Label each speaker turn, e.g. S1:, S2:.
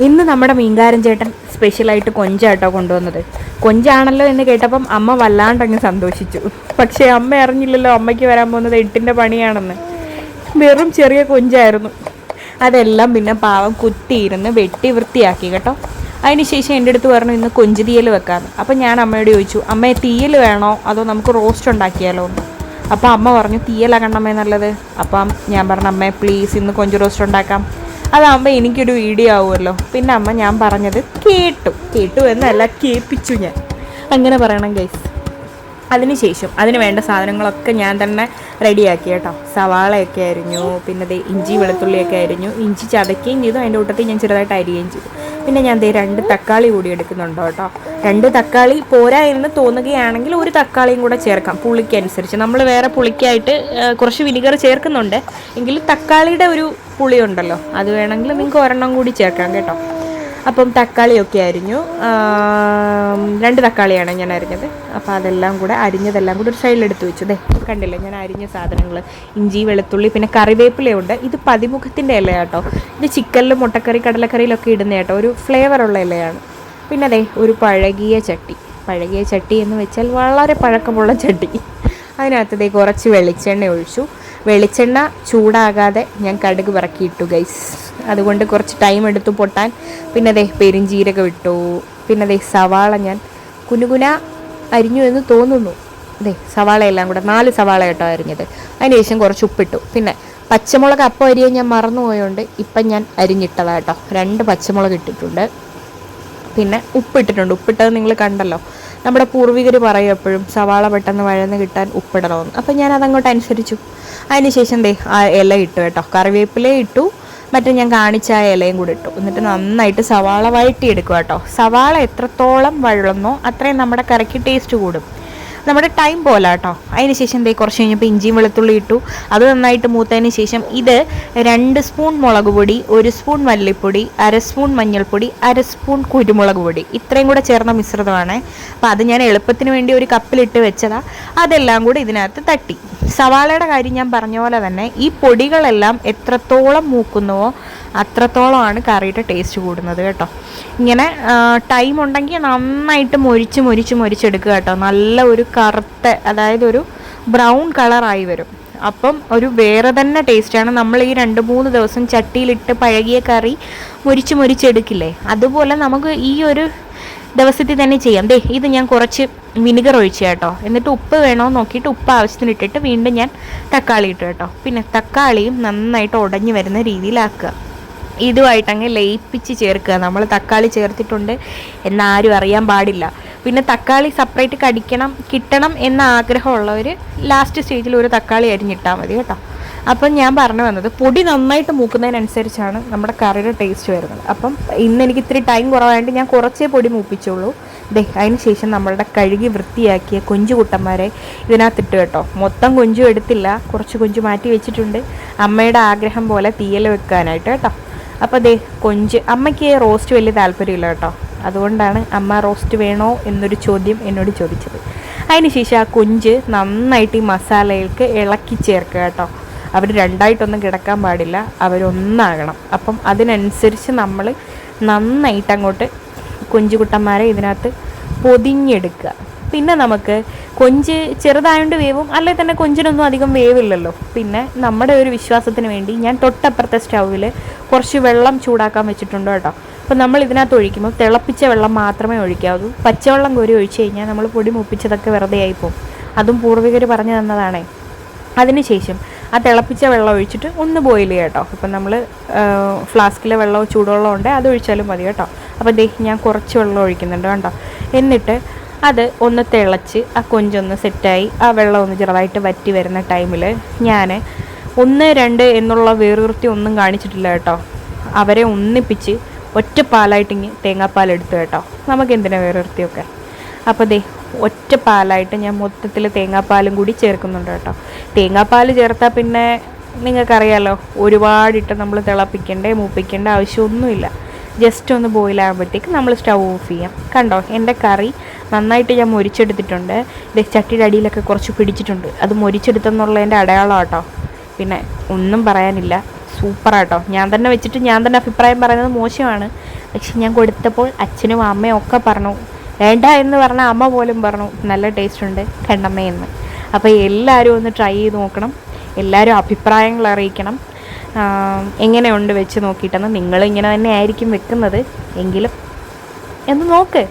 S1: ഇന്ന് നമ്മുടെ മീൻകാരൻ ചേട്ടൻ സ്പെഷ്യലായിട്ട് കൊഞ്ചാട്ടോ കൊണ്ടുവന്നത്. കൊഞ്ചാണല്ലോ എന്ന് കേട്ടപ്പം അമ്മ വല്ലാണ്ടങ്ങ് സന്തോഷിച്ചു. പക്ഷേ അമ്മ അറിഞ്ഞില്ലല്ലോ അമ്മയ്ക്ക് വരാൻ പോകുന്നത് എട്ടിന്റെ പണിയാണെന്ന്. വെറും ചെറിയ കൊഞ്ചായിരുന്നു. അതെല്ലാം പിന്നെ പാവം കുത്തിയിരുന്ന് വെട്ടി വൃത്തിയാക്കി കേട്ടോ. അതിനുശേഷം എന്റെ അടുത്ത് പറഞ്ഞു ഇന്ന് കൊഞ്ച് തീയൽ വെക്കാമെന്ന് അപ്പം ഞാൻ അമ്മയോട് ചോദിച്ചു അമ്മയെ തീയൽ വേണോ? അതോ നമുക്ക് റോസ്റ്റ് ഉണ്ടാക്കിയാലോ അപ്പോൾ അമ്മ പറഞ്ഞു തീയലാ കണ്ണമ്മേ നല്ലത്. അപ്പം ഞാൻ പറഞ്ഞു അമ്മേ പ്ലീസ് ഇന്ന് കൊഞ്ച് റോസ്റ്റ് ഉണ്ടാക്കാം. അതാകുമ്പോൾ എനിക്കൊരു വീഡിയോ ആവുമല്ലോ പിന്നെ അമ്മ ഞാൻ പറഞ്ഞത് കേട്ടു. കേട്ടു എന്നല്ല കേൾപ്പിച്ചു ഞാൻ. അങ്ങനെ പറയണം ഗൈസ് അതിനുശേഷം അതിന് വേണ്ട സാധനങ്ങളൊക്കെ ഞാൻ തന്നെ റെഡിയാക്കി കേട്ടോ. സവാളയൊക്കെ അരിഞ്ഞു പിന്നെ ദേ ഇഞ്ചി വെളുത്തുള്ളിയൊക്കെ അരിഞ്ഞു ഇഞ്ചി ചതയ്ക്കുകയും ചെയ്തു. അതിന്റെ കൂട്ടത്തിൽ ഞാൻ ചെറുതായിട്ട് അരിയുകയും ചെയ്തു. പിന്നെ ഞാൻ ദേ രണ്ട് തക്കാളി കൂടി എടുക്കുന്നുണ്ടോ കേട്ടോ. രണ്ട് തക്കാളി പോരാ എന്ന് തോന്നുകയാണെങ്കിൽ ഒരു തക്കാളിയും കൂടെ ചേർക്കാം പുളിക്കനുസരിച്ച് നമ്മൾ വേറെ പുളിക്കായിട്ട് കുറച്ച് വിനിഗർ ചേർക്കുന്നുണ്ട്. എങ്കിലും തക്കാളിയുടെ ഒരു പുളിയുണ്ടല്ലോ. അത് വേണമെങ്കിൽ നിങ്ങൾക്ക് ഒരെണ്ണം കൂടി ചേർക്കാം കേട്ടോ. അപ്പം തക്കാളിയൊക്കെ അരിഞ്ഞു. രണ്ട് തക്കാളിയാണ് ഞാൻ അരിഞ്ഞത്. അപ്പോൾ അതെല്ലാം കൂടെ അരിഞ്ഞതെല്ലാം കൂടെ ഒരു സൈഡിലെടുത്ത് വെച്ചു. ദേ കണ്ടില്ലേ? ഞാൻ അരിഞ്ഞ സാധനങ്ങൾ ഇഞ്ചി വെളുത്തുള്ളി പിന്നെ കറിവേപ്പിലയുണ്ട്. ഇത് പതിമുഖത്തിന്റെ ഇല കേട്ടോ ഇത് ചിക്കനിലും മുട്ടക്കറി കടലക്കറിയിലൊക്കെ ഇടുന്ന കേട്ടോ. ഒരു ഫ്ലേവറുള്ള ഇലയാണ്. പിന്നെ അതെ ഒരു പഴകിയ ചട്ടി. പഴകിയ ചട്ടി എന്ന് വെച്ചാൽ വളരെ പഴക്കമുള്ള ചട്ടി. അതിനകത്ത് ദേ കുറച്ച് വെളിച്ചെണ്ണ ഒഴിച്ചു. വെളിച്ചെണ്ണ ചൂടാകാതെ ഞാൻ കടുക് പറക്കിയിട്ടു ഗൈസ് അതുകൊണ്ട് കുറച്ച് ടൈം എടുത്തു പൊട്ടാൻ. പിന്നെ അതേ പെരിഞ്ചീരകം വിട്ടു പിന്നെ അതേ സവാള ഞാൻ കുനുകുന അരിഞ്ഞു എന്ന് തോന്നുന്നു. ദേ സവാളയെല്ലാം കൂടെ നാല് സവാള കേട്ടോ അരിഞ്ഞത്. അതിന് ശേഷം കുറച്ച് ഉപ്പിട്ടു. പിന്നെ പച്ചമുളക് അപ്പം അരിയാൻ ഞാൻ മറന്നുപോയോണ്ട് ഇപ്പം ഞാൻ അരിഞ്ഞിട്ടതാ കേട്ടോ. രണ്ട് പച്ചമുളക് ഇട്ടിട്ടുണ്ട്. പിന്നെ ഉപ്പിട്ടിട്ടുണ്ട്. ഉപ്പിട്ടത് നിങ്ങൾ കണ്ടല്ലോ. നമ്മുടെ പൂർവികർ പറയും എപ്പോഴും സവാള പെട്ടെന്ന് വഴന്ന് കിട്ടാൻ ഉപ്പിടണമെന്ന് അപ്പം ഞാൻ അതങ്ങോട്ട് അനുസരിച്ചു. അതിനുശേഷം ദേ ആ ഇല ഇട്ടു കേട്ടോ. കറിവേപ്പില ഇട്ടു. മറ്റേ ഞാൻ കാണിച്ച ആ ഇലയും കൂടി ഇട്ടു. എന്നിട്ട് നന്നായിട്ട് സവാള വഴറ്റിയെടുക്കുക കേട്ടോ. സവാള എത്രത്തോളം വഴളുന്നോ അത്രയും നമ്മുടെ കറിക്ക് ടേസ്റ്റ് കൂടും. നമ്മുടെ ടൈം പോലെ കേട്ടോ അതിന് ശേഷം ദേ കുറച്ച് കഴിഞ്ഞപ്പോൾ ഇഞ്ചിയും വെളുത്തുള്ളി ഇട്ടു. അത് നന്നായിട്ട് മൂത്തതിന് ശേഷം ഇത് രണ്ട് സ്പൂൺ മുളക് പൊടി ഒരു സ്പൂൺ മല്ലിപ്പൊടി അര സ്പൂൺ മഞ്ഞൾപ്പൊടി അര സ്പൂൺ കുരുമുളക് പൊടി. ഇത്രയും കൂടെ ചേർന്ന മിശ്രിതമാണ്. അപ്പോൾ അത് ഞാൻ എളുപ്പത്തിന് വേണ്ടി ഒരു കപ്പിലിട്ട് വെച്ചതാണ് അതെല്ലാം കൂടി ഇതിനകത്ത് തട്ടി. സവാളയുടെ കാര്യം ഞാൻ പറഞ്ഞ പോലെ തന്നെ ഈ പൊടികളെല്ലാം എത്രത്തോളം മൂക്കുന്നുവോ അത്രത്തോളമാണ് കറിയുടെ ടേസ്റ്റ് കൂടുന്നത് കേട്ടോ. ഇങ്ങനെ ടൈം ഉണ്ടെങ്കിൽ നന്നായിട്ട് മൊരിച്ച് മൊരിച്ച് മൊരിച്ചെടുക്കുക കേട്ടോ. നല്ല ഒരു കറുത്ത അതായത് ഒരു ബ്രൗൺ കളറായി വരും. അപ്പം ഒരു വേറെ തന്നെ ടേസ്റ്റാണ് നമ്മൾ ഈ രണ്ട് മൂന്ന് ദിവസം ചട്ടിയിലിട്ട് പഴകിയ കറി മൊരിച്ച് മൊരിച്ചെടുക്കില്ലേ? അതുപോലെ നമുക്ക് ഈ ഒരു ദിവസത്തിൽ തന്നെ ചെയ്യാം. ദേ ഇത് ഞാൻ കുറച്ച് വിനിഗർ ഒഴിച്ചു കേട്ടോ. എന്നിട്ട് ഉപ്പ് വേണോ നോക്കിയിട്ട് ഉപ്പ് ആവശ്യത്തിന് ഇട്ടിട്ട് വീണ്ടും ഞാൻ തക്കാളി ഇട്ടു കേട്ടോ. പിന്നെ തക്കാളിയും നന്നായിട്ട് ഉടഞ്ഞു വരുന്ന രീതിയിലാക്കുക. ഇതുമായിട്ട് അങ്ങ് ലയിപ്പിച്ച് ചേർക്കുക. നമ്മൾ തക്കാളി ചേർത്തിട്ടുണ്ട് എന്നാരും അറിയാൻ പാടില്ല. പിന്നെ തക്കാളി സെപ്പറേറ്റ് കടിക്കണം കിട്ടണം എന്ന ആഗ്രഹമുള്ളവർ ലാസ്റ്റ് സ്റ്റേജിൽ ഒരു തക്കാളി അരിഞ്ഞിട്ടാൽ മതി കേട്ടോ. അപ്പം ഞാൻ പറഞ്ഞു വന്നത് പൊടി നന്നായിട്ട് മൂക്കുന്നതിനനുസരിച്ചാണ് നമ്മുടെ കറിയുടെ ടേസ്റ്റ് വരുന്നത്. അപ്പം ഇന്ന് എനിക്ക് ഇത്തിരി ടൈം കുറവായതുകൊണ്ട് ഞാൻ കുറച്ചേ പൊടി മൂപ്പിച്ചുള്ളൂ. ദേ അതിന് ശേഷം നമ്മളുടെ കഴുകി വൃത്തിയാക്കിയ കൊഞ്ചു കുട്ടന്മാരെ ഇതിനകത്തിട്ട് കേട്ടോ. മൊത്തം കൊഞ്ചും എടുത്തില്ല. കുറച്ച് കൊഞ്ചു മാറ്റി വെച്ചിട്ടുണ്ട്. അമ്മയുടെ ആഗ്രഹം പോലെ തീയൽ വെക്കാനായിട്ട് കേട്ടോ. അപ്പോൾ ദേ കൊഞ്ച്. അമ്മയ്ക്ക് റോസ്റ്റ് വലിയ താല്പര്യമില്ല കേട്ടോ. അതുകൊണ്ടാണ് അമ്മ റോസ്റ്റ് വേണോ എന്നൊരു ചോദ്യം എന്നോട് ചോദിച്ചത്. അതിനുശേഷം ആ കൊഞ്ച് നന്നായിട്ട് ഈ മസാലയിലേക്ക് ഇളക്കി ചേർക്കുക കേട്ടോ. അവർ രണ്ടായിട്ടൊന്നും കിടക്കാൻ പാടില്ല. അവരൊന്നാകണം. അപ്പം അതിനനുസരിച്ച് നമ്മൾ നന്നായിട്ട് അങ്ങോട്ട് കൊഞ്ചുകുട്ടന്മാരെ ഇതിനകത്ത് പൊതിഞ്ഞെടുക്കുക. പിന്നെ നമുക്ക് കൊഞ്ച് ചെറുതായതുകൊണ്ട് വേവും. അല്ലെങ്കിൽ തന്നെ കൊഞ്ചിനൊന്നും അധികം വേവില്ലല്ലോ. പിന്നെ നമ്മുടെ ഒരു വിശ്വാസത്തിന് വേണ്ടി ഞാൻ തൊട്ടപ്പുറത്തെ സ്റ്റൗവിൽ കുറച്ച് വെള്ളം ചൂടാക്കാൻ വെച്ചിട്ടുണ്ട് കേട്ടോ. അപ്പോൾ നമ്മൾ ഇതിനകത്ത് ഒഴിക്കുമ്പോൾ തിളപ്പിച്ച വെള്ളം മാത്രമേ ഒഴിക്കാവൂ. പച്ചവെള്ളം കോരി ഒഴിച്ചു കഴിഞ്ഞാൽ നമ്മൾ പൊടി മുപ്പിച്ചതൊക്കെ വെറുതെ ആയിപ്പോവും. അതും പൂർവികർ പറഞ്ഞു തന്നതാണേ. അതിനുശേഷം ആ തിളപ്പിച്ച വെള്ളം ഒഴിച്ചിട്ട് ഒന്ന് ബോയിൽ ചെയ്യാം കേട്ടോ. ഇപ്പം നമ്മൾ ഫ്ലാസ്കിലെ വെള്ളമോ ചൂടുവെള്ളമോ ഉണ്ട്. അത് ഒഴിച്ചാലും മതി കേട്ടോ. അപ്പോൾ ദേ ഞാൻ കുറച്ച് വെള്ളം ഒഴിക്കുന്നുണ്ട് കേട്ടോ എന്നിട്ട് അത് ഒന്ന് തിളച്ച് ആ കൊഞ്ചൊന്ന് സെറ്റായി ആ വെള്ളം ഒന്ന് ചെറുതായിട്ട് വറ്റി വരുന്ന ടൈമിൽ ഞാൻ ഒന്ന് രണ്ട് എന്നുള്ള വേറുവൃത്തി ഒന്നും കാണിച്ചിട്ടില്ല കേട്ടോ. അവരെ ഒന്നിപ്പിച്ച് ഒറ്റ പാലായിട്ടിങ്ങ് തേങ്ങാപ്പാൽ എടുത്തു കേട്ടോ. നമുക്ക് എന്തിനാ വേറുവൃത്തിയൊക്കെ അപ്പോൾ ദേ ഒറ്റ പാലായിട്ട് ഞാൻ മൊത്തത്തിൽ തേങ്ങാപ്പാലും കൂടി ചേർക്കുന്നുണ്ട് കേട്ടോ. തേങ്ങാപ്പാൽ ചേർത്താൽ പിന്നെ നിങ്ങൾക്കറിയാലോ ഒരുപാടിട്ട് നമ്മൾ തിളപ്പിക്കേണ്ടേ മൂപ്പിക്കേണ്ട ആവശ്യമൊന്നുമില്ല. ജസ്റ്റ് ഒന്ന് ബോയിലാകുമ്പോഴത്തേക്ക് നമ്മൾ സ്റ്റൗ ഓഫ് ചെയ്യാം. കണ്ടോ? എന്റെ കറി നന്നായിട്ട് ഞാൻ മൊരിച്ചെടുത്തിട്ടുണ്ട്. ഇത് ചട്ടിയുടെ അടിയിലൊക്കെ കുറച്ച് പിടിച്ചിട്ടുണ്ട്. അത് മൊരിച്ചെടുത്തെന്നുള്ളതിന്റെ അടയാളം കേട്ടോ പിന്നെ ഒന്നും പറയാനില്ല. സൂപ്പറാട്ടോ ഞാൻ തന്നെ വെച്ചിട്ട് ഞാൻ തന്നെ അഭിപ്രായം പറയുന്നത് മോശമാണ്. പക്ഷേ ഞാൻ കൊടുത്തപ്പോൾ അച്ഛനും അമ്മയും ഒക്കെ പറഞ്ഞു വേണ്ട എന്ന് പറഞ്ഞ അമ്മ പോലും പറഞ്ഞു നല്ല ടേസ്റ്റ് ഉണ്ട് കണ്ടമ്മയെന്ന് അപ്പോൾ എല്ലാവരും ഒന്ന് ട്രൈ ചെയ്ത് നോക്കണം. എല്ലാവരും അഭിപ്രായങ്ങൾ അറിയിക്കണം. എങ്ങനെയുണ്ട് വെച്ച് നോക്കിയിട്ടെന്ന് നിങ്ങളിങ്ങനെ തന്നെ ആയിരിക്കും വെക്കുന്നത് എങ്കിലും എന്ന് നോക്ക്.